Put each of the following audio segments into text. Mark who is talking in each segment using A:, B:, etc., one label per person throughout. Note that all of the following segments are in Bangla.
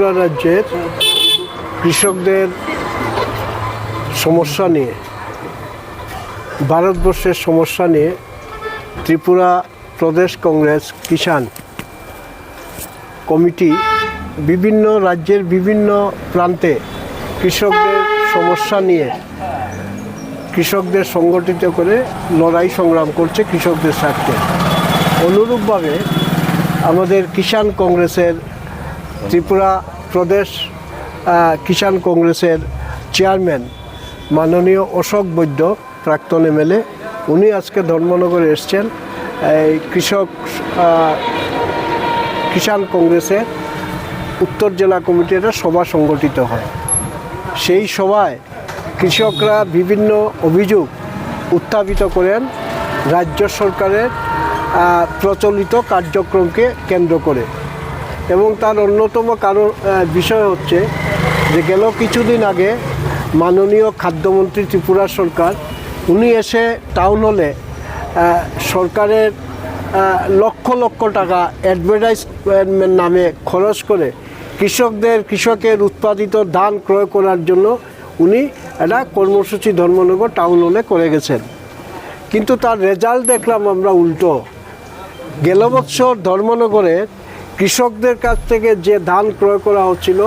A: ত্রিপুরা রাজ্যের কৃষকদের সমস্যা নিয়ে, ভারতবর্ষের সমস্যা নিয়ে ত্রিপুরা প্রদেশ কংগ্রেস কিষাণ কমিটি বিভিন্ন রাজ্যের বিভিন্ন প্রান্তে কৃষকদের সমস্যা নিয়ে কৃষকদের সংগঠিত করে লড়াই সংগ্রাম করছে কৃষকদের স্বার্থে। অনুরূপভাবে আমাদের কিষাণ কংগ্রেসের ত্রিপুরা প্রদেশ কিষাণ কংগ্রেসের চেয়ারম্যান মাননীয় অশোক বৈদ্য, প্রাক্তন এমএলএ। উনি আজকে ধর্মনগরে এসছেন। এই কৃষক কিষাণ কংগ্রেসের উত্তর জেলা কমিটির সভা সংগঠিত হয়। সেই সভায় কৃষকরা বিভিন্ন অভিযোগ উত্থাপিত করেন। রাজ্য সরকারের প্রচলিত কার্যক্রমকে কেন্দ্র করে। এবং তার অন্যতম কারণ বিষয় হচ্ছে যে গেল কিছুদিন আগে মাননীয় খাদ্যমন্ত্রী ত্রিপুরা সরকার, উনি এসে টাউন হলে সরকারের লক্ষ লক্ষ টাকা অ্যাডভার্টাইজমেন্ট নামে খরচ করে কৃষকদের, কৃষকের উৎপাদিত ধান ক্রয় করার জন্য উনি একটা কর্মসূচি ধর্মনগর টাউন হলে করে গেছেন। কিন্তু তার রেজাল্ট দেখলাম আমরা উল্টো। গেল বছর ধর্মনগরে কৃষকদের কাছ থেকে যে ধান ক্রয় করা হচ্ছিল,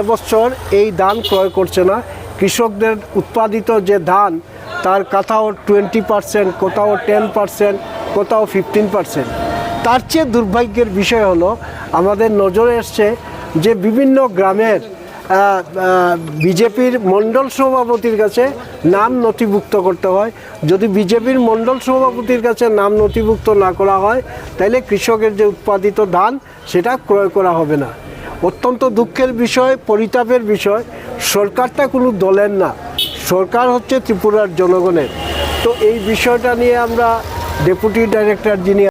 A: এবছর এই ধান ক্রয় করছে না। কৃষকদের উৎপাদিত যে ধান, তার কোথাও টোয়েন্টি পারসেন্ট কোথাও টেন পারসেন্ট কোথাও ফিফটিন পারসেন্ট তার চেয়ে দুর্ভাগ্যের বিষয় হলো, আমাদের নজরে এসছে যে বিভিন্ন গ্রামের বিজেপির মণ্ডল সভাপতির কাছে নাম নথিভুক্ত করতে হয়। যদি বিজেপির মণ্ডল সভাপতির কাছে নাম নথিভুক্ত না করা হয় তাহলে কৃষকের যে উৎপাদিত ধান, সেটা ক্রয় করা হবে না। অত্যন্ত দুঃখের বিষয়, পরিতাপের বিষয়, সরকারটা কোনো দলের না। সরকার হচ্ছে ত্রিপুরার জনগণের। তো এই বিষয়টা নিয়ে আমরা ডেপুটি ডাইরেক্টর যিনি